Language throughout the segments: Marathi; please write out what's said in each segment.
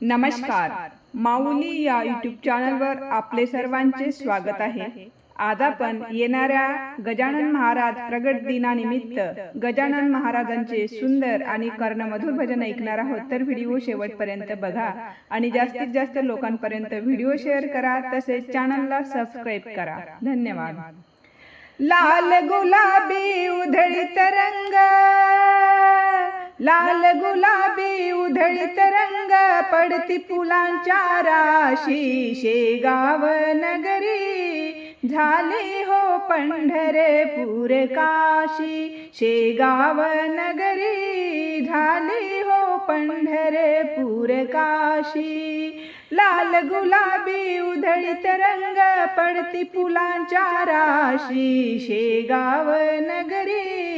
नमस्कार. माऊली या युट्यूब चॅनलवर आपले सर्वांचे स्वागत आहे. आज आपण येणाऱ्या गजानन महाराज प्रगट दिनानिमित्त गजानन महाराजांचे सुंदर आणि कर्णमधुर भजन ऐकणार आहोत. तर व्हिडिओ शेवटपर्यंत बघा आणि जास्तीत जास्त लोकांपर्यंत व्हिडिओ शेअर करा तसेच चॅनलला सबस्क्राईब करा. धन्यवाद. लाल गुलाबी उधळी तरंगा. लाल गुलाबी उधळीत रंग पडती फुलांच्या राशी. शेगाव नगरी झाली हो पंढरपूर काशी. शेगाव नगरी झाली हो पंढरपूर काशी. लाल गुलाबी उधळीत रंग पडती फुलांच्या राशी. शेगाव नगरी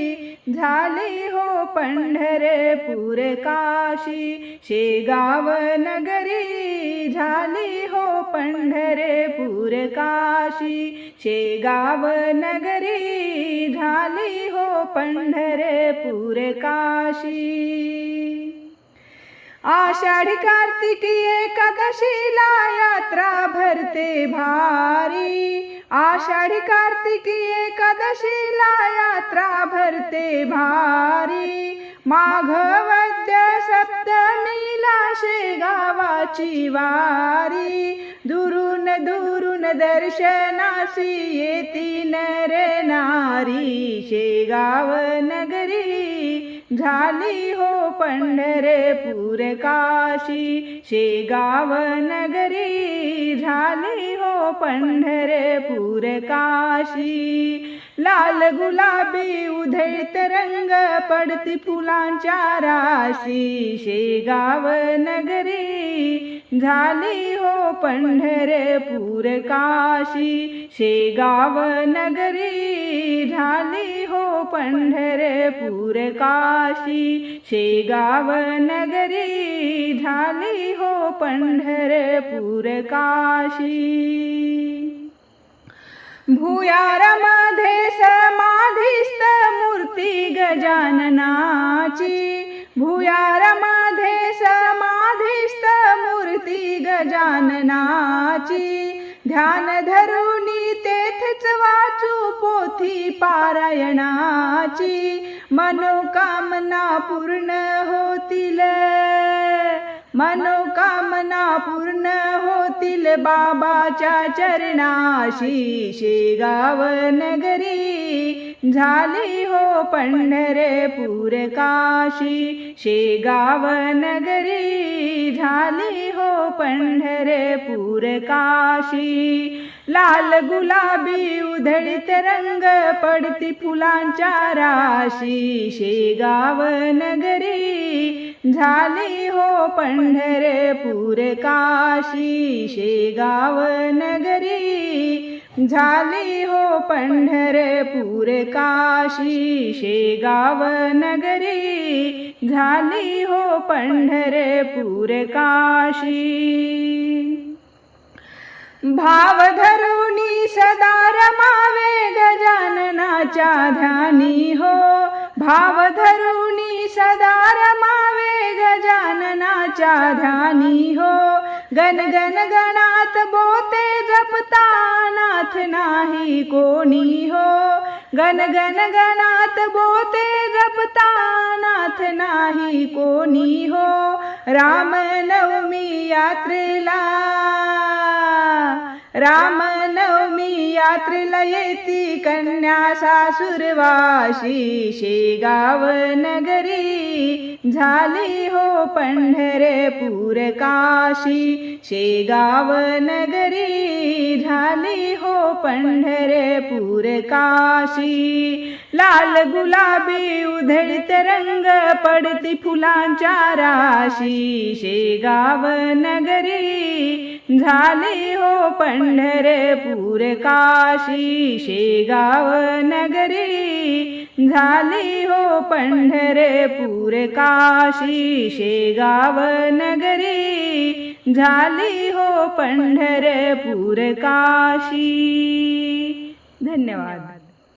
झाली हो पंढरपूर काशी शेगाव नगरी. झाली हो पंढरपूर काशी शेगाव नगरी. झाली हो पंढरपूर काशी. आषाढी कार्तिकी एकादशीला यात्रा भरते भारी. आषाढी कार्तिकी एकादशीला यात्रा भरते भारी. माघवद्य सप्तमीला शेगावाची वारी. दुरून दुरून दर्शनासी येती नर नारी. शेगाव नगरी झाली हो पंढरपूर काशी शेगाव नगरी झाली हो पंढरपूर काशी लाल गुलाबी उधळत रंग पडती फुलांच्या राशी. शेगाव नगरी झाली हो पंढरपूर काशी शेगाव नगरी झाली पंढरपूर काशी शेगाव नगरी झाली हो पंढरपूर काशी. भुयारामध्ये समाधीस्थ मूर्ती गजाननाची. भुयारामध्ये समाधीस्थ मूर्ती गजाननाची. ध्यान धरुणी पारायणाची मनोकामना पूर्ण होतील. मनोकामना पूर्ण होतील बाबाच्या चरणाशी शेगाव नगरी. झाली हो पंढरपूर काशी शेगाव नगरी झाली हो पंढरपूर काशी. लाल गुलाबी उधळीत रंग पडती फुलांच्या राशी शेगाव नगरी झाली हो पंढरपूर काशी शेगाव नगरी झाली हो पंढरपूर काशी शेगाव नगरी. झाली हो पंढरपूर काशी. भाव धरुणी सदा रमावे गजाननाच्या ध्यानी हो. भाव धरुणी सदा रमावे गजाननाच्या ध्यानी हो. गण गण गणात बोते जपता नाथ नाही कोणी हो. गण गण गणात बोते जपता नाथ नाही कोणी हो. राम नवमी यात्रेला राम नवमी यात्रेला येती कन्या सासुरवाशी शेगाव नगरी. झाली हो पंढरपूर काशी. शेगाव नगरी झाली हो पंढरपूर काशी. लाल गुलाबी उधळीत रंग पडती फुलांच्या राशी. शेगाव नगरी झाली हो पंढरपूर काशी. शेगाव नगरी झाली हो पंढरपूर काशी. शेगाव नगरी झाली हो पंढरपूर काशी. धन्यवाद.